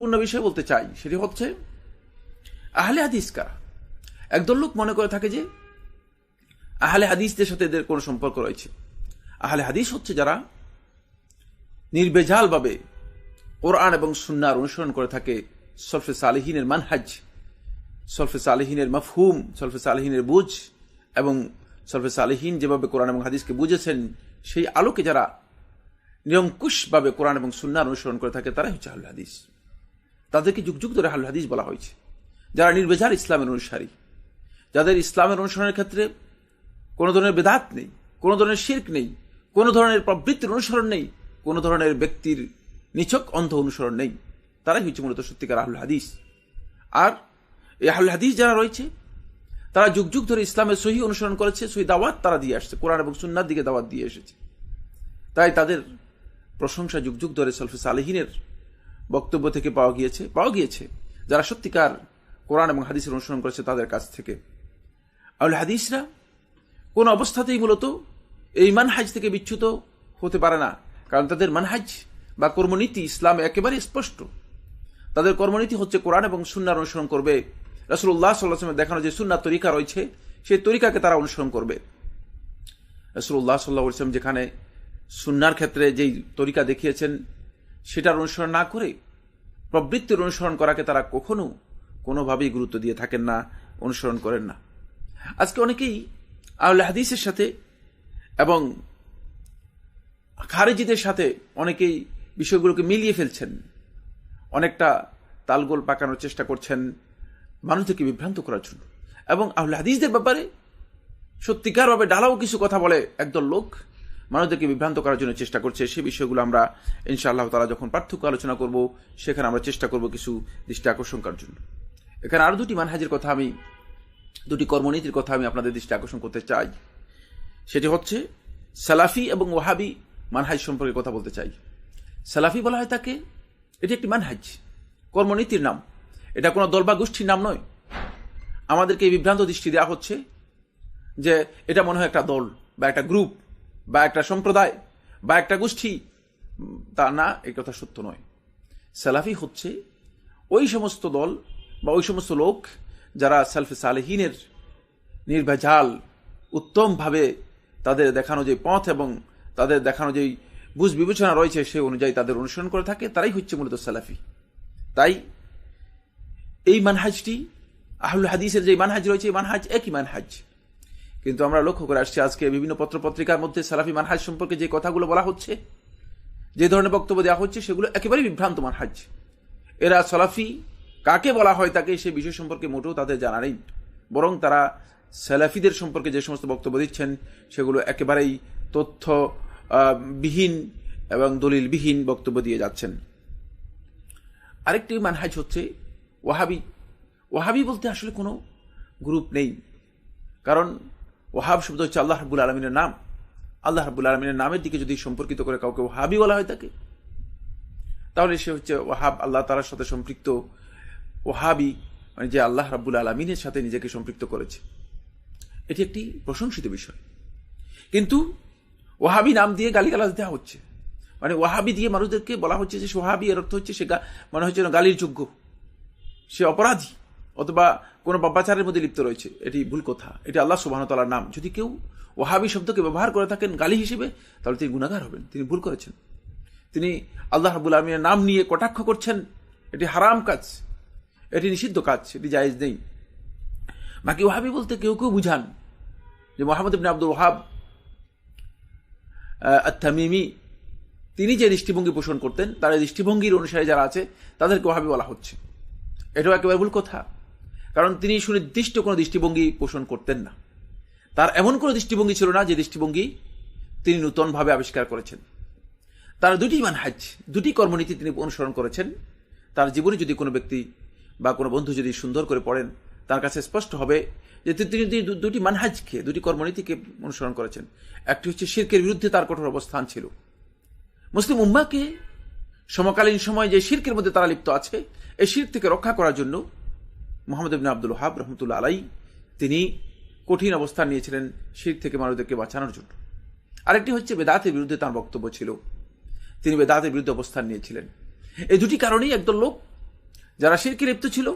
অন্য বিষয় বলতে চাই, সেটি হচ্ছে, আহলে হাদিস কারা? একদল লোক মনে করে থাকে যে, আহলে হাদিসদের সাথে এদের কোনো সম্পর্ক রয়েছে। আহলে হাদিস হচ্ছে যারা নির্বেজালভাবে কোরআন এবং সুন্নার অনুসরণ করে থাকে, সলফে সালেহিনের মানহাজ, সলফে সালেহিনের মফহুম, সলফে সালেহিনের বুঝ, এবং সলফে সালেহিন যেভাবে কোরআন এবং হাদিসকে বুঝেছেন, সেই আলোকে যারা নিরঙ্কুশভাবে কোরআন এবং সুন্নার অনুসরণ করে থাকে, তারাই হচ্ছে আহুল হাদিস। তাদেরকে যুগ যুগ ধরে আহুল হাদিস বলা হয়েছে। যারা নির্বেজাল ইসলামের অনুসারী। যাদের ইসলামের অনুসরণের ক্ষেত্রে কোনো ধরনের বেদাত নেই, কোনো ধরনের শির্ক নেই, কোনো ধরনের প্রবৃত্তির অনুসরণ নেই, কোনো ধরনের ব্যক্তির নিছক অন্ধ অনুসরণ নেই, তারাই হচ্ছে মূলত সত্যিকার আহুল হাদিস। আর এই আহুল হাদিস যারা রয়েছে, তারা যুগ যুগ ধরে ইসলামের সহি অনুসরণ করেছে, সহি দাওয়াত তারা দিয়ে আসছে, কোরআন এবং সুন্নার দিকে দাওয়াত দিয়ে এসেছে। তাই তাদের প্রশংসা যুগ যুগ ধরে সলফে সালেহিনের বক্তব্য থেকে পাওয়া গিয়েছে পাওয়া গিয়েছে যারা সত্যিকার কোরআন এবং হাদিসের অনুসরণ করেছে তাদের কাছ থেকে। আহুল হাদিসরা কোন অবস্থাতেই মূলত এই মানহাজ থেকে বিচ্যুত হতে পারে না, কারণ তাদের মানহাজ বা কর্মনীতি ইসলাম একেবারে স্পষ্ট। তাদের কর্মনীতি হচ্ছে কোরআন এবং সুন্নার অনুসরণ করবে। রসুল্লাহ সাল্লাহামের দেখানো যে সুন্নার তরিকা রয়েছে, সেই তরিকাকে তারা অনুসরণ করবে। রসুল্লাহ সাল্লাহ ইসলাম যেখানে সুন্নার ক্ষেত্রে যেই তরিকা দেখিয়েছেন, সেটার অনুসরণ না করে প্রবৃত্তির অনুসরণ করাকে তারা কখনো কোনোভাবেই গুরুত্ব দিয়ে থাকেন না, অনুসরণ করেন না। আজকে অনেকেই আউল হাদিসের সাথে এবং খারেজিদের সাথে অনেকেই বিষয়গুলোকে মিলিয়ে ফেলছেন। অনেকটা তালগোল পাকানোর চেষ্টা করছেন মানুষদেরকে বিভ্রান্ত করার জন্য। এবং আহুল হাদিসদের ব্যাপারে সত্যিকারভাবে ডালাও কিছু কথা বলে একদল লোক। মানুষদেরকে বিভ্রান্ত করার জন্য চেষ্টা করছে, সে বিষয়গুলো আমরা, ইনশাআল্লাহ তারা যখন পার্থক্য আলোচনা করব, সেখানে আমরা চেষ্টা করব কিছু দৃষ্টি আকর্ষণ করার জন্য। এখানে আরও দুটি মানহাজের কথা আমি, দুটি কর্মনীতির কথা আমি আপনাদের দৃষ্টি আকর্ষণ করতে চাই। সেটি হচ্ছে, সালাফি এবং ওয়াহাবি মানহাজ সম্পর্কে কথা বলতে চাই। সালাফি বলা হয় তাকে, এটি একটি মানহাজ, কর্মনীতির নাম। এটা কোনো দল বা গোষ্ঠীর নাম নয়। আমাদেরকে এই বিভ্রান্ত দৃষ্টি দেওয়া হচ্ছে যে এটা মনে হয় একটা দল বা একটা গ্রুপ। বা একটা সম্প্রদায়, বা একটা গোষ্ঠী, তা না, এই কথা সত্য নয়। সালাফি হচ্ছে ওই সমস্ত দল বা ওই সমস্ত লোক যারা সেলফে সালেহিনের নির্ভেজাল, উত্তমভাবে তাদের দেখানো যে পথ এবং তাদের দেখানো যেই বুঝ বিবেচনা রয়েছে সে অনুযায়ী তাদের অনুসরণ করে থাকে, তারাই হচ্ছে মূলত সালাফি। তাই এই মানহাজটি আহুল হাদিসের যে মানহাজ রয়েছে, এই মানহাজ একই মানহাজ। কিন্তু আমরা লক্ষ্য করে আসছি আজকে বিভিন্ন পত্র পত্রিকার মধ্যে সালাফি মানহাজ সম্পর্কে যে কথাগুলো বলা হচ্ছে, যে ধরনের বক্তব্য দেওয়া হচ্ছে, সেগুলো একেবারেই বিভ্রান্ত মানহাজ। এরা সালাফি, কাকে বলা হয় তাকে সে বিষয় সম্পর্কে মোটেও তাদের জানা নেই। বরং তারা সালাফিদের সম্পর্কে যে সমস্ত বক্তব্য দিচ্ছেন, সেগুলো একেবারেই তথ্য বিহীন এবং দলিলবিহীন বক্তব্য দিয়ে যাচ্ছেন। আরেকটি মানহাজ হচ্ছে ওয়াহাবি। ওয়াহাবি বলতে আসলে কোনো গ্রুপ নেই। কারণ ওয়াহাব শব্দ হচ্ছে আল্লাহ হাবুল আলমিনের নাম। আল্লাহ রাবুল আলমিনের নামের দিকে যদি সম্পর্কিত করে কাউকে ওহাবি বলা হয় তাকে, তাহলে সে হচ্ছে ওহাব আল্লাহ তালার সাথে সম্পৃক্ত ওহাবি মানে যে আল্লাহ রাবুল আলমিনের সাথে নিজেকে সম্পৃক্ত করেছে। এটি একটি প্রশংসিত বিষয়। কিন্তু ওয়াহাবি নাম দিয়ে গালিগালাজ দেওয়া হচ্ছে। মানে ওয়াহাবি দিয়ে মানুষদেরকে বলা হচ্ছে যে সোহাবি, এর অর্থ হচ্ছে সে মনে হচ্ছে গালির যোগ্য। সে অপরাধী। অথবা কোনো বাব্বাচারের মধ্যে লিপ্ত রয়েছে, এটি ভুল কথা। এটি আল্লাহ সুবাহতালার নাম। যদি কেউ ওহাবি শব্দকে ব্যবহার করে থাকেন, গালি হিসেবে, তাহলে তিনি গুণাগার হবেন, তিনি ভুল করেছেন। তিনি আল্লাহ রাবুল আলমিনের নাম নিয়ে কটাক্ষ করছেন, এটি হারাম কাজ, এটি নিষিদ্ধ কাজ, এটি জায়েজ নেই। বাকি ওহাবি বলতে কেউ কেউ বুঝান, যে মোহাম্মদ ইবিন আব্দুল ওহাব আত্মামিমি তিনি যে দৃষ্টিভঙ্গি পোষণ করতেন, তার দৃষ্টিভঙ্গির অনুসারে যারা আছে, তাদেরকে ওহাবি বলা হচ্ছে। এটাও একেবারে ভুল কথা। কারণ তিনি সুনির্দিষ্ট কোনো দৃষ্টিভঙ্গি পোষণ করতেন না। তার এমন কোনো দৃষ্টিভঙ্গি ছিল না যে দৃষ্টিভঙ্গি তিনি নূতনভাবে আবিষ্কার করেছেন। তার দুটি মানহাজ, দুটি কর্মনীতি তিনি অনুসরণ করেছেন। তার জীবনে যদি কোনো ব্যক্তি বা কোনো বন্ধু যদি সুন্দর করে পড়েন, তার কাছে স্পষ্ট হবে যে তিনি দুটি মানহাজকে, দুটি কর্মনীতিকে অনুসরণ করেছেন। একটি হচ্ছে শির্কের বিরুদ্ধে তার কঠোর অবস্থান ছিল। মুসলিম উম্মাকে সমকালীন সময় যে শির্কের মধ্যে তারা লিপ্ত আছে, এই শির থেকে রক্ষা করার জন্য মোহাম্মদ ইবিন আব্দুল হাব রহমতুল্লা আলাই তিনি কঠিন অবস্থান নিয়েছিলেন শির থেকে মানুষদেরকে বাঁচানোর জন্য। আরেকটি হচ্ছে বেদাতের বিরুদ্ধে তার বক্তব্য ছিল। তিনি বেদাতের বিরুদ্ধে অবস্থান নিয়েছিলেন। এই দুটি কারণেই একদল লোক, যারা শিরকে লিপ্ত ছিল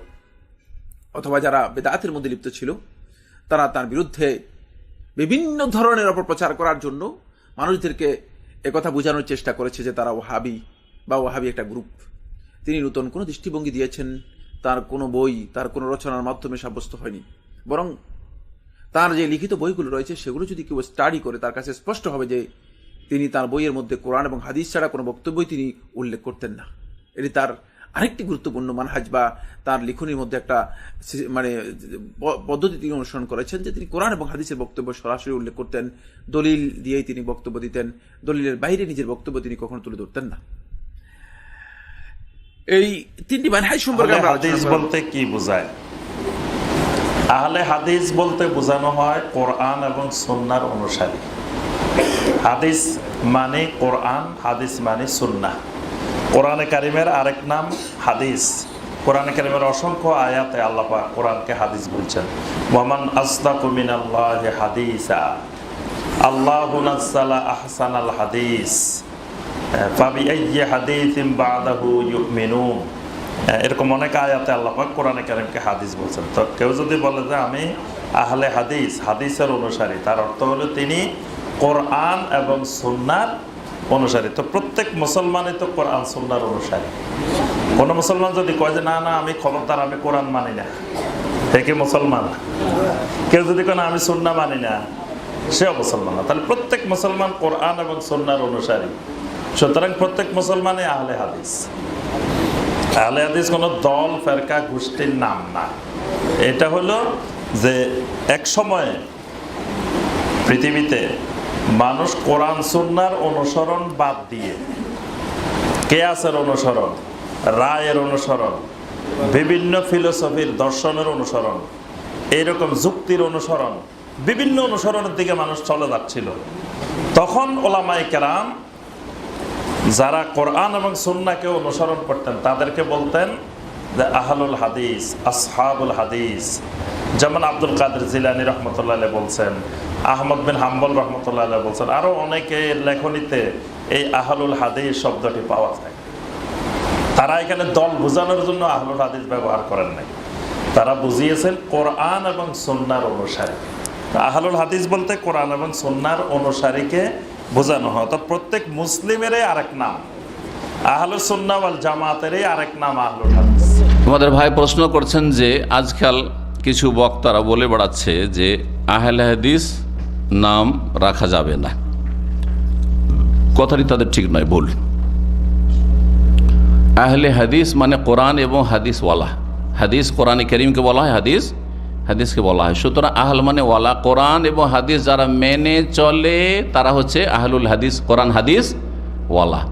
অথবা যারা বেদাতের মধ্যে লিপ্ত ছিল, তারা তার বিরুদ্ধে বিভিন্ন ধরনের অপপ্রচার করার জন্য মানুষদেরকে একথা বোঝানোর চেষ্টা করেছে যে তারা ওহাবি বা ওহাবি একটা গ্রুপ। তিনি নূতন কোনো দৃষ্টিভঙ্গি দিয়েছেন তার কোনো বই, তার কোনো রচনার মাধ্যমে সাব্যস্ত হয়নি। বরং তার যে লিখিত বইগুলো রয়েছে, সেগুলো যদি কেউ স্টাডি করে, তার কাছে স্পষ্ট হবে যে তিনি তার বইয়ের মধ্যে কোরআন এবং হাদিস ছাড়া কোনো বক্তব্যই তিনি উল্লেখ করতেন না। এটি তার আরেকটি গুরুত্বপূর্ণ মানহাজ বা তার লিখনির মধ্যে একটা মানে পদ্ধতি তিনি অনুসরণ করেছেন যে তিনি কোরআন এবং হাদিসের বক্তব্য সরাসরি উল্লেখ করতেন। দলিল দিয়েই তিনি বক্তব্য দিতেন। দলিলের বাইরে নিজের বক্তব্য তিনি কখনো তুলে ধরতেন না। এই তিনটি মানহাজ সম্পর্কে আমরা হাদিস বলতে কি বোঝায়? আহলে হাদিস বলতে বোঝানো হয় কোরআন এবং সন্ন্যার অনুসারী। হাদিস মানে কোরআন হাদিস মানে সুন্না। কোরআনে কারিমের আরেক নাম হাদিস। কোরআনে কারিমের অসংখ্য আয়াতে আল্লাহ পাক কোরআনকে হাদিস বলছেন। ওয়ামান আসদাকু আল্লাহ হাদিসা। আল্লাহু নাজ্জালা আহসানাল হাদিস। এরকম অনেক আয়াতে আল্লাহ পাক কোরআনে কারিমকে হাদিস বলছেন। তো কেউ যদি বলে যে আমি আহলে হাদিস, হাদিসের অনুসারী, তার অর্থ হলো তিনি কোরআন এবং সুন্নার অনুসারী। তো প্রত্যেক মুসলমানই তো কোরআন, সুন্নার অনুসারী। কোন মুসলমান যদি কয় যে, না না, আমি খবরদার আমি কোরআন মানি না। সে কি মুসলমান? কেউ যদি কেন আমি সুন্না মানি না, সেও মুসলমান না। তাহলে প্রত্যেক মুসলমান কোরআন এবং সুন্নার অনুসারী। সুতরাং প্রত্যেক মুসলমানই আহলে হাদিস। আহলে হাদিস কোনো দল, ফেরকা, গোষ্ঠীর নাম না। এটা হলো যে এক সময়ে পৃথিবীতে মানুষ কোরআন, সুন্নার অনুসরণ বাদ দিয়ে কেয়াসের অনুসরণ, রায়ের অনুসরণ, বিভিন্ন ফিলোসফির দর্শনের অনুসরণ, এইরকম যুক্তির অনুসরণ, বিভিন্ন অনুসরণের দিকে মানুষ চলে যাচ্ছিল। তখন ওলামাই কেরাম যারা কোরআন এবং সুন্নাকে অনুসরণ করতেন, তাদেরকে বলতেন যে আহলুল হাদিস, আসহাবুল হাদিস। যেমন আব্দুল কাদের জিলানি রহমতুল্লাহ বলছেন, আহমদ বিন হাম্বল রহমতুল্লাহ বলছেন আরও অনেকের লেখনীতে এই আহলুল হাদিস শব্দটি পাওয়া যায়। তারা এখানে দল বোঝানোর জন্য আহলুল হাদিস ব্যবহার করেন নাই। তারা বুঝিয়েছেন কোরআন এবং সন্ন্যার অনুসারী। আহলুল হাদিস বলতে কোরআন এবং সন্ন্যার অনুসারীকে বোঝানো হয়। তো প্রত্যেক মুসলিমেরই আরেক নাম। আহলুল সন্না ওয়াল জামাতেরই আরেক নাম আহলুল হাদিস। আমাদের ভাই প্রশ্ন করছেন যে, আজকাল কিছু বক্তারা বলে বেড়াচ্ছে যে, আহলে হাদিস নাম রাখা যাবে না। কথাটি তাদের ঠিক নয় ভুল আহলে হাদিস মানে কোরআন এবং হাদিসওয়ালা। হাদিস কোরআন করিমকে বলা হয় হাদিস হাদিসকে বলা হয়। সুতরাং আহল মানে ওয়ালা কোরআন এবং হাদিস যারা মেনে চলে, তারা হচ্ছে আহলুল হাদিস, কোরআন হাদিস ওয়ালা।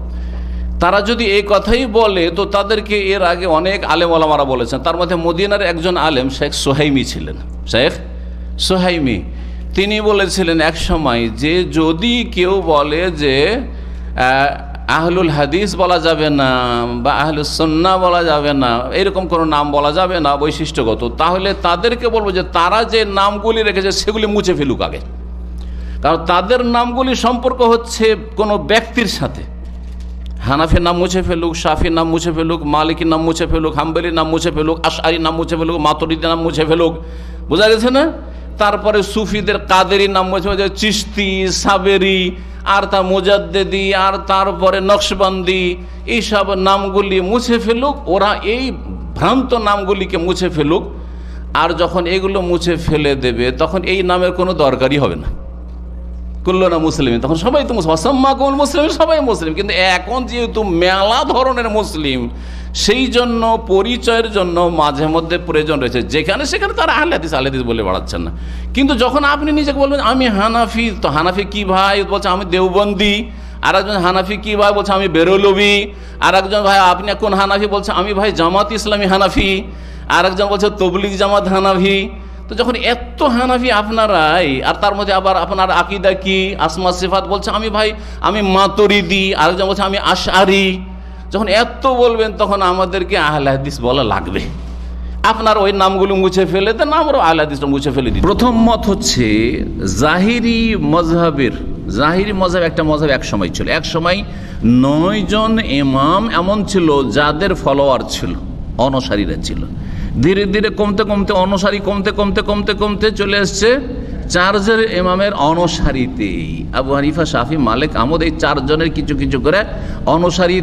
তারা যদি এই কথাই বলে, তো তাদেরকে এর আগে অনেক আলেম ওলামারা বলেছেন। তার মধ্যে মদিনার একজন আলেম শেখ সোহাইমি ছিলেন। শেখ সোহাইমি, তিনি বলেছিলেন এক সময় যে যদি কেউ বলে যে আহলুল হাদিস বলা যাবে না, বা আহলুল সন্না বলা যাবে না, এরকম কোনো নাম বলা যাবে না, বৈশিষ্ট্যগত। তাহলে তাদেরকে বলব যে তারা যে নামগুলি রেখেছে, সেগুলি মুছে ফেলুক আগে। কারণ তাদের নামগুলি সম্পর্ক হচ্ছে কোনো ব্যক্তির সাথে। হানাফের নাম মুছে ফেলুক, শাফির নাম মুছে ফেলুক, মালিকের নাম মুছে ফেলুক, হাম্বেলির নাম মুছে ফেলুক আশারির নাম মুছে ফেলুক, মাতরিদের নাম মুছে ফেলুক। বোঝা গেছে না? তারপরে সুফিদের কাদেরির নাম মুছে চিস্তি সাবেরি আর তার মোজাদ্দেদি, আর তারপরে নকশবন্দি, এইসব নামগুলি মুছে ফেলুক, ওরা এই ভ্রান্ত নামগুলিকে মুছে ফেলুক, আর যখন এগুলো মুছে ফেলে দেবে, তখন এই নামের কোনো দরকারই হবে না। করল না মুসলিম তখন সবাই তো মুসলিম, অসম্মা কোন মুসলিম সবাই মুসলিম, কিন্তু এখন যেহেতু মেলা ধরনের মুসলিম সেই জন্য, পরিচয়ের জন্য মাঝে মধ্যে প্রয়োজন রয়েছে। যেখানে সেখানে তারা আহলাদিস আহলাদিস বলে বাড়াচ্ছেন না। কিন্তু যখন আপনি নিজেকে বলবেন, আমি হানাফি তো হানাফি কি ভাই? বলছে, আমি দেওবন্দি। আর একজন হানাফি কি ভাই? বলছে, আমি বেরোলবি। আর একজন ভাই, আপনি কোন হানাফি? বলছে, আমি ভাই জামাত ইসলামী হানাফি। আর একজন বলছে, তবলিগ জামাত হানাফি। তো যখন এত হানাফি আপনারাই, আর তার মধ্যে আবার আপনার আকিদা কি? আসমা, সিফাত বলছে, আমি ভাই, আমি মাতরিদি। আরেকজন বলছে, আমি আশারি যখন এত বলবেন, তখন আমাদেরকে আহলে হাদিস বলা লাগবে। আপনার ওই নামগুলো মুছে ফেলে দেন, আমরাও আহলে হাদিসটা মুছে ফেলে দিই প্রথম মত হচ্ছে, জাহিরি মজহাবের জাহিরি মজহাব একটা মজহাব এক সময় ছিল। এক সময় নয় জন ইমাম এমন ছিল যাদের ফলোয়ার ছিল, অনসারীরা ছিল। ধীরে ধীরে কমতে কমতে, অনসারী কমতে কমতে কমতে কমতে চলে এসছে চারজন ইমামের অনসারীতেই আবু হানিফা, শাফি, মালিক আহমদ এই চারজনের কিছু কিছু করে অনসারী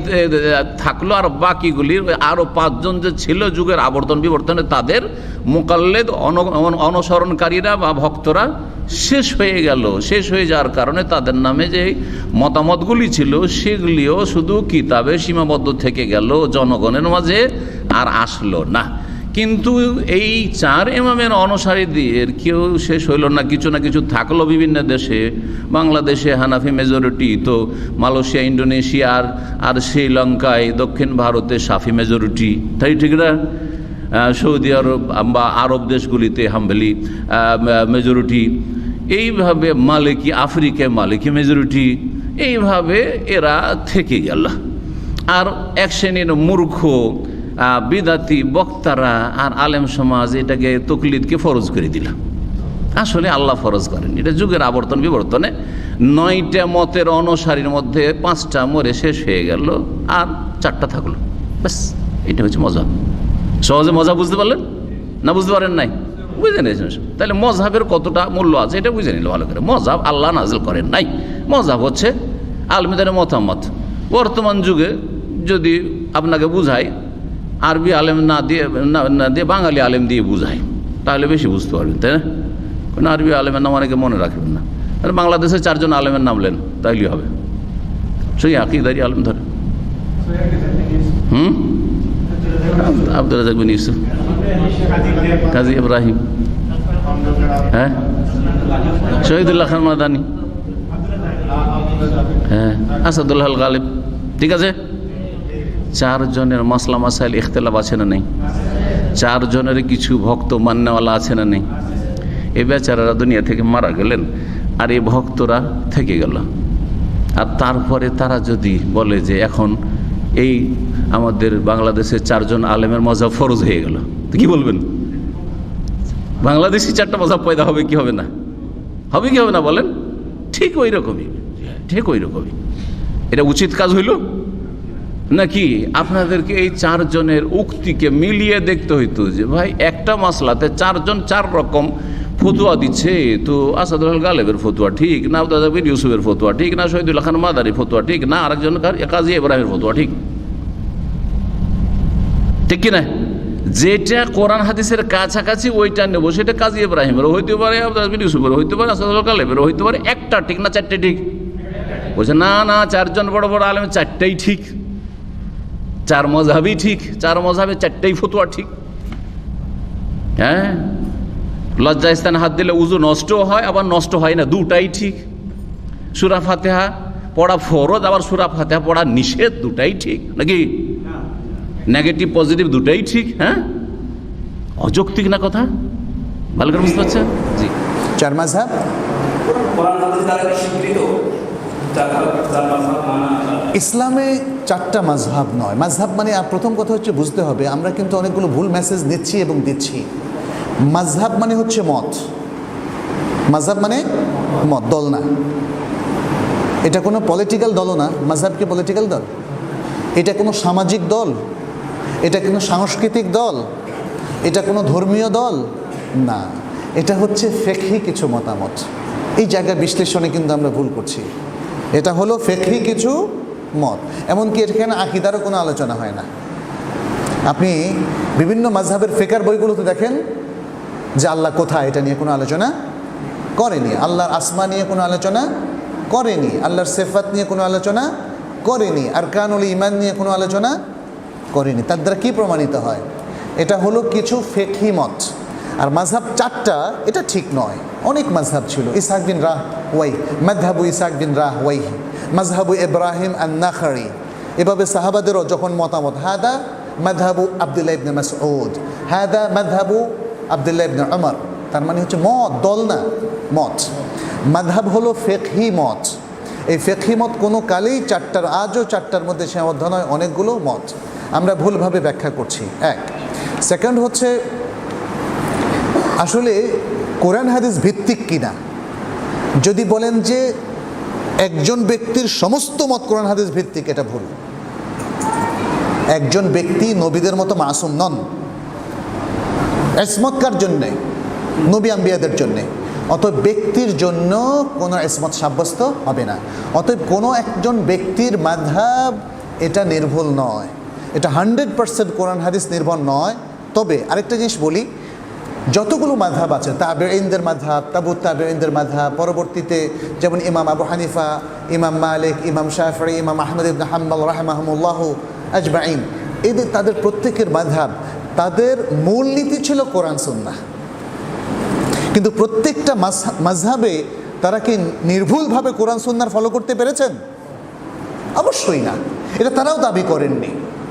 থাকল আর বাকিগুলির আরও পাঁচজন যে ছিল যুগের আবর্তন বিবর্তনে তাদের মোকাল্লেদ অন- অনুসরণকারীরা বা ভক্তরা শেষ হয়ে গেল। শেষ হয়ে যাওয়ার কারণে তাদের নামে যে মতামতগুলি ছিল সেগুলিও শুধু কিতাবে সীমাবদ্ধ থেকে গেল, জনগণের মাঝে আর আসলো না। কিন্তু এই চার ইমামের অনুসারীদের কেউ শেষ হইল না, কিছু না কিছু থাকল বিভিন্ন দেশে। বাংলাদেশে হানাফি মেজরিটি তো মালয়েশিয়া ইন্ডোনেশিয়া আর শ্রীলঙ্কায়, দক্ষিণ ভারতে সাফি মেজরিটি তাই ঠিক না? সৌদি আরব বা আরব দেশগুলিতে হাম্বেলি মেজরিটি এইভাবে মালিকি আফ্রিকায় মালিকি মেজরিটি এইভাবে এরা থেকে গেল। আর এক শ্রেণির মূর্খ বিদাতি বক্তারা আর আলেম সমাজ এটাকে তকলিদকে ফরজ করে দিল। আসলে আল্লাহ ফরজ করেন। এটা যুগের আবর্তন বিবর্তনে নয়টা মতের অনুসারীর মধ্যে পাঁচটা মরে শেষ হয়ে গেল আর চারটা থাকল। ব্যাস, এটা হচ্ছে মজা সহজে মজা বুঝতে পারলেন? না বুঝতে পারেন নাই? বুঝে নিয়েছেন। তাহলে মজাবের কতটা মূল্য আছে এটা বুঝে নিল ভালো করে। মজাব আল্লাহ নাজিল করেন নাই। মজাব হচ্ছে আলমিদের মতামত। বর্তমান যুগে যদি আপনাকে বুঝায় আরবি আলেম না দিয়ে না দিয়ে বাঙালি আলেম দিয়ে বুঝায়। তাহলে বেশি বুঝতে পারবেন, তাই না? কোনো আরবি আলেমের নাম অনেকে মনে রাখবেন না। তাহলে বাংলাদেশে চারজন আলেমের নাম লেন তাইলে হবে। সেই আকিদারি আলেম ধরে। হুম? আব্দুল রাজাক বিন ইউসুফ। কাজী ইব্রাহিম। হ্যাঁ? শহীদুল্লাহ খান মাদানি। হ্যাঁ আসাদুল্লাহ গালিব। ঠিক আছে? চারজনের মাসলা মাসাইল ইখতলাফ আছে না নেই? চারজনের কিছু ভক্ত মান্যওয়ালা আছে না নেই? এ বেচারারা দুনিয়া থেকে মারা গেলেন, আর এই ভক্তরা থেকে গেল। আর তারপরে তারা যদি বলে যে এখন এই আমাদের বাংলাদেশের চারজন আলেমের মজা ফরজ হয়ে গেল, তো কি বলবেন? বাংলাদেশি চারটা মজা পয়দা হবে কি হবে না? হবে কি হবে না বলেন? ঠিক ওই রকমই, ঠিক ওই রকমই। এটা উচিত কাজ হইল? নাকি আপনাদেরকে এই চারজনের উক্তিকে মিলিয়ে দেখতে হইতো যে, ভাই, একটা মাসলাতে চারজন চার রকম ফতুয়া দিচ্ছে। তো আসাদুল গালেবের ফতুয়া ঠিক না আবদাবির ইউসুফের ফতুয়া ঠিক না শহীদুল্লাহ খান মাদারি ফতুয়া ঠিক না আরেকজন কাজী ইব্রাহিমের ফতুয়া ঠিক। ঠিক কিনা? যেটা কোরআন হাদিসের কাছাকাছি ওইটা নেব, সেটা কাজী ইব্রাহিমের হইতে পারে আবদাবির ইউসুফের হইতে পারে, আসাদুল গালেবের হইতে পারে। একটা ঠিক না চারটে ঠিক? বলছে, না না, চারজন বড় বড় আলেম, চারটাই ঠিক। চার মজাবই ঠিক চার মজাবে চারটাই ফতুয়া ঠিক। হ্যাঁ? লজ্জা স্থানে হাত দিলে উজু নষ্ট হয় আবার নষ্ট হয় না দুটাই ঠিক। সুরা ফাতেহা পড়া ফরজ আবার সুরা ফাতেহা পড়া নিষেধ দুটাই ঠিক। নাকি? নেগেটিভ পজিটিভ দুটাই ঠিক হ্যাঁ? অযৌক্তিক না কথা? ভালো করে বুঝতে পারছেন? জি। চার মাঝহাব কোরআন ইসলামে চারটা মাঝহাব নয়। মাঝহাব মানে আর প্রথম কথা হচ্ছে বুঝতে হবে, আমরা কিন্তু অনেকগুলো ভুল মেসেজ নিচ্ছি এবং দিচ্ছি। মাঝহাব মানে হচ্ছে মত। মাঝহাব মানে মত, দল না। এটা কোনো পলিটিক্যাল দলও না। মাঝহাব কি পলিটিক্যাল দল? এটা কোনো সামাজিক দল? এটা কোনো সাংস্কৃতিক দল? এটা কোনো ধর্মীয় দল? না। এটা হচ্ছে ফেকহি কিছু মতামত। এই জায়গার বিশ্লেষণে কিন্তু আমরা ভুল করছি। এটা হলো ফেকহি কিছু মত। এমনকি এখানে আকিদারও কোনো আলোচনা হয় না। আপনি বিভিন্ন মাঝহাবের ফেকার বইগুলোতে দেখেন যে আল্লাহ কোথায়, এটা নিয়ে কোনো আলোচনা করেনি। আল্লাহর আসমা নিয়ে কোনো আলোচনা করেনি। আল্লাহর সেফাত নিয়ে কোনো আলোচনা করেনি। আর কানুল ইমান নিয়ে কোনো আলোচনা করেনি। তার দ্বারা কী প্রমাণিত হয়? এটা হলো কিছু ফেকহি মত। আর মাঝহাব চারটা, এটা ঠিক নয়। অনেক মাঝহাব ছিল। ইসাক বিন রাহ ওয়াই মাযহাবু ইসাক বিন রাহ ওয়াই মাযহাবু ইব্রাহিম আন নাখারি এভাবে সাহাবাদেরও যখন মতামত, হাদা মাযহাবু আব্দুল্লাহ ইবনে মাসউদ, হাদা মাযহাবু আব্দুল্লাহ ইবনে উমর। তার মানে হচ্ছে মত, দল না, মত। মাযহাব হলো ফেকহি মত। এই ফেকহি মত কোনো কালেই চারটার, আজও চারটার মধ্যে সীমাবদ্ধ নয়, অনেকগুলো মত। আমরা ভুলভাবে ব্যাখ্যা করছি। এক, সেকেন্ড হচ্ছে আসলে কোরআন হাদিস ভিত্তিক কিনা? যদি বলেন যে একজন ব্যক্তির সমস্ত মত কোরআন হাদিস ভিত্তিক, এটা ভুল। একজন ব্যক্তি নবীদের মতো মাসুম নন। এসমতকার জন্যে? নবী আম্বিয়াদের জন্যে। অতএব ব্যক্তির জন্য কোনো এসমত সাব্যস্ত হবে না। অতএব কোনো একজন ব্যক্তির মাধাব এটা নির্ভুল নয়। এটা হান্ড্রেড পার্সেন্ট কোরআন হাদিস নির্ভর নয়। তবে আরেকটা জিনিস বলি যতগুলো মাধাব আছে তাবে ইন্দের মাধাব তাবু তাবে ইন্দের মাধাব পরবর্তীতে যেমন ইমাম আবু হানিফা, ইমাম মালিক, ইমাম শাফরি ইমাম আহমদ ইবন হাম্বাল রাহমাহমুল্লাহ আজবাইন এদের, তাদের প্রত্যেকের মাধাব তাদের মূলনীতি ছিল কোরআন, সুন্নাহ। কিন্তু প্রত্যেকটা মাঝহাবে তারা কি নির্ভুলভাবে কোরআন সুন্নার ফলো করতে পেরেছেন? অবশ্যই না। এটা তারাও দাবি করেননি।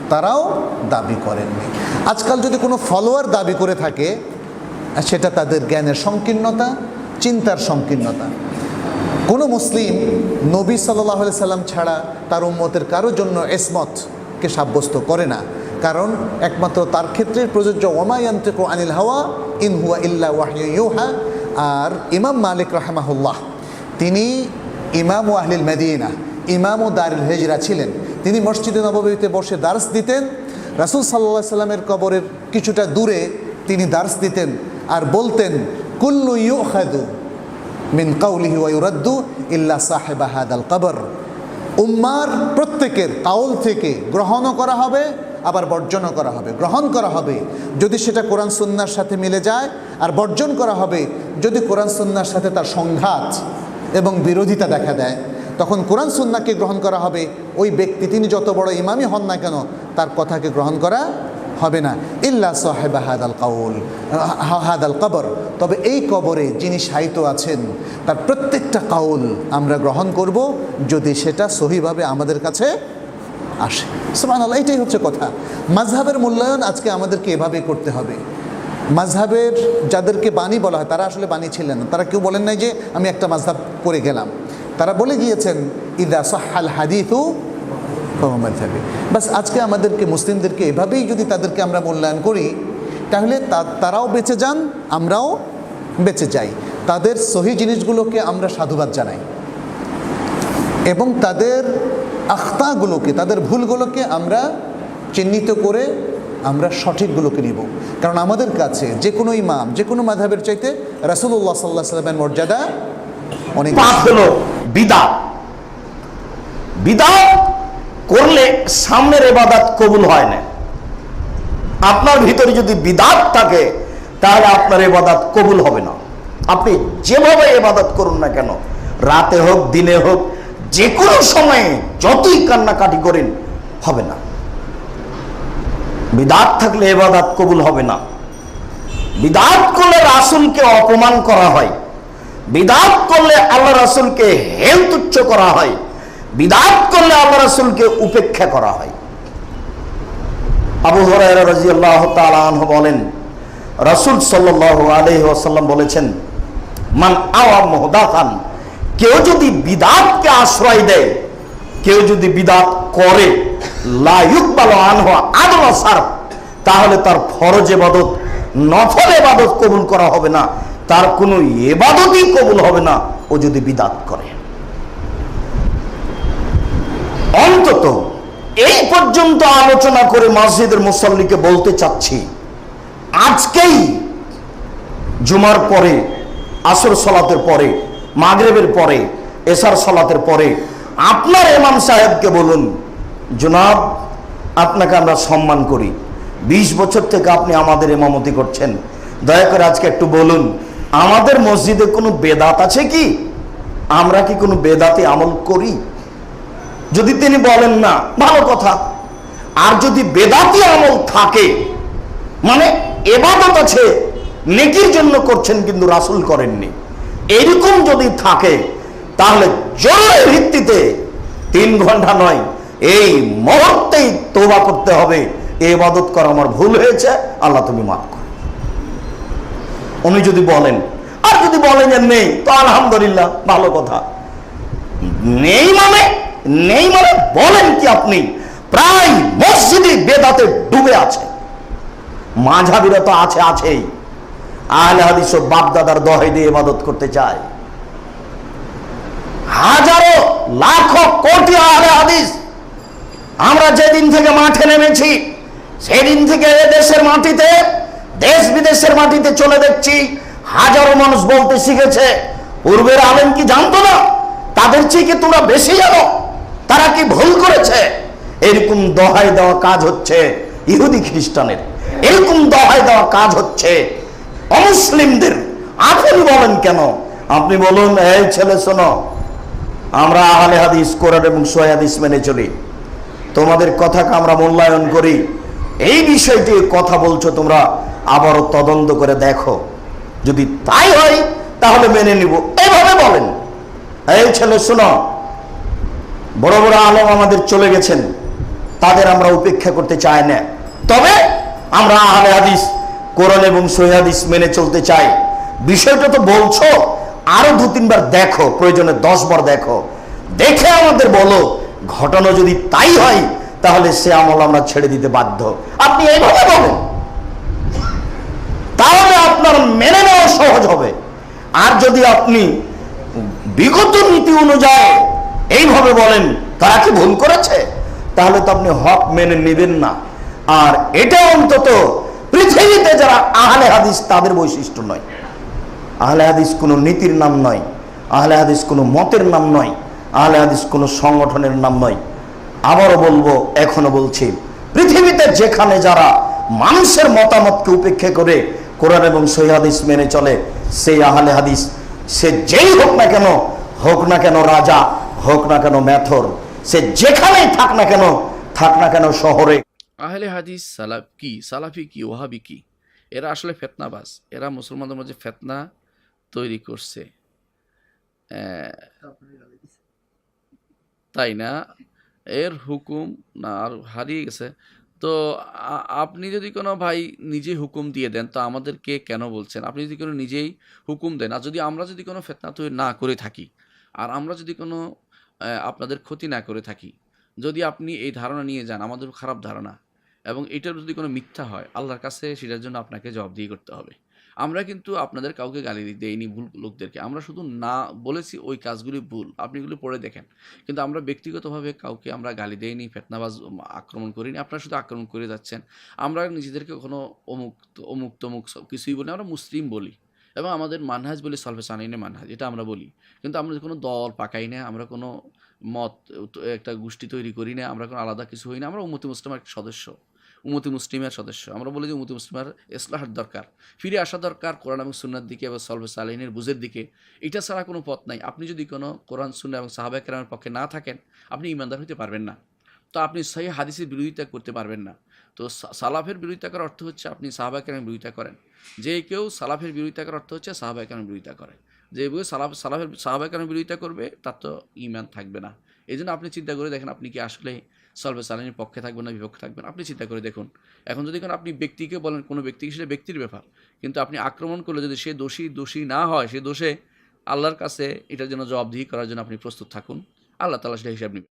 তারাও দাবি করেননি। আজকাল যদি কোনো ফলোয়ার দাবি করে থাকে সেটা তাদের জ্ঞানের সংকীর্ণতা, চিন্তার সংকীর্ণতা। কোনো মুসলিম নবী সাল্লাহ সাল্লাম ছাড়া তার উম্মতের কারোর জন্য এসমতকে সাব্যস্ত করে না। কারণ একমাত্র তার ক্ষেত্রে প্রযোজ্য ওমায়ন্ত্রিক আনিল হাওয়া ইন হুয়া ইল্লা ওয়াহিউহা আর ইমাম মালিক রাহমাহুল্লাহ, তিনি ইমাম আহলিল মেদিনা, ইমাম ও দারুল হেজরা ছিলেন। তিনি মসজিদে নববীতে বসে দার্স দিতেন। রাসূল সাল্লাহ সাল্লামের কবরের কিছুটা দূরে তিনি দার্স দিতেন। আর বলতেন, কুল্লু ইউ ইউখাদু মিন কাউলিহি ওয়ুরাদ্দু ইল্লা সাহেবা হাদাল কবর। উম্মার প্রত্যেকের কাউল থেকে গ্রহণও করা হবে, আবার বর্জনও করা হবে। গ্রহণ করা হবে যদি সেটা কোরআন সুন্নার সাথে মিলে যায়, আর বর্জন করা হবে যদি কোরআন সুন্নার সাথে তার সংঘাত এবং বিরোধিতা দেখা দেয়। তখন কোরআন সুন্নাকে গ্রহণ করা হবে। ওই ব্যক্তি, তিনি যত বড় ইমামই হন না কেন, তার কথাকে গ্রহণ করা হবে না। ইল্লা সাহেবা হাদাল কাউল হাদাল কবর। তবে এই কবরে যিনি সাহিত্য আছেন, তার প্রত্যেকটা কাউল আমরা গ্রহণ করব যদি সেটা সহিভাবে আমাদের কাছে আসে। সুমান আল্লাহ এটাই হচ্ছে কথা। মাঝহাবের মূল্যায়ন আজকে আমাদেরকে এভাবে করতে হবে। মাঝহাবের যাদেরকে বাণী বলা হয়, তারা আসলে বাণী ছিলেন না। তারা কেউ বলেন নাই যে, আমি একটা মাঝহাব করে গেলাম। তারা বলে গিয়েছেন, ইদা সাহাল হাদিথু মাঝহাবে বাস আজকে আমাদেরকে মুসলিমদেরকে এভাবেই যদি তাদেরকে আমরা মূল্যায়ন করি, তাহলে তারাও বেঁচে যান, আমরাও বেঁচে যাই। তাদের সহি জিনিসগুলোকে আমরা সাধুবাদ জানাই। এবং তাদের আখতাগুলোকে, তাদের ভুলগুলোকে আমরা চিহ্নিত করে আমরা সঠিকগুলোকে নিব। কারণ আমাদের কাছে যে কোনো ইমাম, যে কোনো মাধাবের চাইতে রাসুল্লাহ সাল্লাহ সাল্লামের মর্যাদা অনেক বিদাত বিদাত করলে সামনের এবাদাত কবুল হয় না। আপনার ভিতরে যদি বিদাত থাকে, তাহলে আপনার এবাদাত কবুল হবে না। আপনি যেভাবে এবাদত করুন না কেন, রাতে হোক, দিনে হোক যে কোনো সময়ে যতই কান্নাকাটি করেন, হবে না। বিদাত থাকলে এবাদাত কবুল হবে না। বিদাত করলে রাসুলকে অপমান করা হয়। বিদাত করলে আল্লাহ রাসুলকে হেল তুচ্ছ করা হয়। বিদাত করলে আল্লাহ রাসুলকে উপেক্ষা করা হয়। আবু রাদিয়াল্লাহু তাআলা বলেন, রাসূল আলাইহি ওয়াসাল্লাম বলেছেন, মান আওয়া কেউ যদি বিদাতকে আশ্রয় দেয়, কেউ যদি বিদাত করে তাহলে তার ফরজ এবাদত নফল এবাদত কবুল করা হবে না। তার কোনো এবাদতই কবুল হবে না, ও যদি বিদাত করে। অন্তত এই পর্যন্ত আলোচনা করে মসজিদের মুসল্লিকে বলতে চাচ্ছি, আজকেই জুমার পরে, আসর সলাতের পরে, মাগরেবের পরে, এসার সলাতের পরে আপনার এমাম সাহেবকে বলুন, জনাব, আপনাকে আমরা সম্মান করি। ২০ বছর থেকে আপনি আমাদের এমামতি করছেন। দয়া করে আজকে একটু বলুন, আমাদের মসজিদে কোনো বেদাত আছে কি? আমরা কি কোনো বেদাতে আমল করি? যদি তিনি বলেন না, ভালো কথা। আর যদি বেদাতি আমল থাকে মানে এবাদত আছে, নেকির জন্য করছেন কিন্তু রাসুল করেননি। এরকম যদি থাকে, তাহলে জোরের ভিত্তিতে তিন ঘণ্টা নয়, এই মুহূর্তেই তোবা করতে হবে। এই ইবাদত করা আমার ভুল হয়েছে, আল্লাহ তুমি মাফ করো। উনি যদি বলেন, আর যদি বলেন যে নেই, তো আলহামদুলিল্লাহ, ভালো কথা। নেই মানে নেই মানে বলেন কি আপনি? প্রায় মসজিদে বেদাতে ডুবে আছে। মাঝাবিরা তো আছে আছেই। আহলে হাদিস ও বাপদাদার দহে দিয়ে ইবাদত করতে চায়। হাজারো, লাখো, কোটি আহলে হাদিস আমরা যেদিন থেকে মাঠে নেমেছি, সেদিন থেকে এ দেশের মাটিতে, দেশ বিদেশের মাটিতে চলে দেখছি, হাজারো মানুষ বলতে শিখেছে, পূর্বের আলেম কি জানতো না? তাদের চেয়ে কি তোমরা বেশি জানো? তারা কি ভুল করেছে? এরকম দহাই দেওয়া কাজ হচ্ছে ইহুদি খ্রিস্টানের। এরকম দহাই দেওয়া কাজ হচ্ছে অমুসলিমদের। আপনি বলেন কেন? আপনি বলুন, এই ছেলে, শোনো, আমরা আহলে হাদিস, কোরআন এবং সহি হাদিস মেনে চলি। তোমাদের কথাকে আমরা মূল্যায়ন করি। এই বিষয়টি কথা বলছো তোমরা, আবারও তদন্ত করে দেখো। যদি তাই হয়, তাহলে মেনে নিব। এইভাবে বলেন। এই ছেলে, শোনো বড় বড় আলম আমাদের চলে গেছেন। তাদের আমরা উপেক্ষা করতে চাই না। তবে আমরা আহলে হাদিস, কোরআন এবং সহি হাদিস মেনে চলতে চাই। বিষয়টা তো বলছো, আরও দু তিনবার দেখো, প্রয়োজনে দশ বার দেখো। দেখে আমাদের বলো, ঘটনা যদি তাই হয়, তাহলে সে আমল আমরা ছেড়ে দিতে বাধ্য। আপনি এইভাবে বলেন। তাহলে আপনার মেনে নেওয়া সহজ হবে। আর যদি আপনি বিগত নীতি অনুযায়ী এইভাবে বলেন, তারা কি ভুল করেছে? তাহলে তো আপনি হক মেনে নেবেন না। আর এটা অন্তত পৃথিবীতে যারা আহলে হাদিস, তাদের বৈশিষ্ট্য নয়। আহলে হাদিস কোনো নীতির নাম নয়। আহলে হাদিস কোনো মতের নাম নয়। আহলে হাদিস কোনো সংগঠনের নাম নয়। আবারও বলব, এখনও বলছি, পৃথিবীতে যেখানে যারা মানুষের মতামতকে উপেক্ষা করে কোরআন এবং হাদিস মেনে চলে, সেই আহলে হাদিস, সে যেই হোক না কেন, হোক না কেন রাজা হোক না কেন মেথর সে যেখানেই থাক না কেন, থাক না কেন শহরে। আহলে হাদিস সালাফ কি? সালাফি কি? ওহাবি কি? এরা আসলে ফেতনাবাজ। এরা মুসলমানদের মধ্যে ফেতনা তৈরি করছে। তাই না? এর হুকুম না, আর হারিয়ে গেছে। তো আপনি যদি কোনো ভাই নিজে হুকুম দিয়ে দেন, তো আমাদেরকে কেন বলছেন? আপনি যদি কোনো নিজেই হুকুম দেন, আর যদি আমরা যদি কোনো ফেতনা তৈরি না করে থাকি, আর আমরা যদি কোনো আপনাদের ক্ষতি না করে থাকি। যদি আপনি এই ধারণা নিয়ে যান, আমাদের খারাপ ধারণা, এবং এটার যদি কোনো মিথ্যা হয়, আল্লাহর কাছে সেটার জন্য আপনাকে জবাবদিহি করতে হবে। আমরা কিন্তু আপনাদের কাউকে গালি দেইনি ভুল লোকদেরকে। আমরা শুধু না বলেছি ওই কাজগুলি ভুল, আপনি এগুলো পড়ে দেখেন। কিন্তু আমরা ব্যক্তিগতভাবে কাউকে আমরা গালি দেইনি, ফেতনাবাজ আক্রমণ করিনি, আপনারা শুধু আক্রমণ করে যাচ্ছেন। আমরা নিজেদেরকে কোনো অমুক অমুক তমুক সব কিছুই বলি, আমরা মুসলিম বলি। এবং আমাদের মানহাজ বলি সলভে সানাইনে মানহাজ, এটা আমরা বলি। কিন্তু আমরা কোনো দল পাকাই না, আমরা কোনো মত, একটা গোষ্ঠী তৈরি করি না, আমরা কোনো আলাদা কিছু হই না, আমরা উমতি মুসলিমের একটা সদস্য। উমতি মুসলিমের সদস্য। আমরা বলি যে উমতি মুসলিমের ইসলাহার দরকার। ফিরে আসা দরকার কোরআন এবং সুন্নার দিকে এবং সলভে সালাইনের বুঝের দিকে। এটা ছাড়া কোনো পথ নাই। আপনি যদি কোনো কোরআন সুন্না এবং সাহাবাহ কেরামের পক্ষে না থাকেন, আপনি ইমানদার হতে পারবেন না। তো আপনি সেই হাদিসের বিরোধিতা করতে পারবেন না। তো সালাফের বিরোধিতা করার অর্থ হচ্ছে আপনি সাহাবা কেরামের বিরোধিতা করেন। যে কেউ সালাফের বিরোধিতা করার অর্থ হচ্ছে সাহাবা কেরামের বিরোধিতা করে। যে কেউ সালাফ, সালাফের সাহাবা কেরামের বিরোধিতা করবে, তার তো ইমান থাকবে না। এই জন্য আপনি চিন্তা করে দেখেন, আপনি কি আসলে সলভে সালানির পক্ষে থাকবেন না বিপক্ষে থাকবেন? আপনি চিন্তা করে দেখুন। এখন যদি কোনো আপনি ব্যক্তিকে বলেন, কোনো ব্যক্তিকে সেটা ব্যক্তির ব্যাপার? কিন্তু আপনি আক্রমণ করলে যদি সে দোষী দোষী না হয়, সে দোষে আল্লাহর কাছে এটার জন্য জবাবদিহি করার জন্য আপনি প্রস্তুত থাকুন। আল্লাহ তালা সেটা হিসাব নেবেন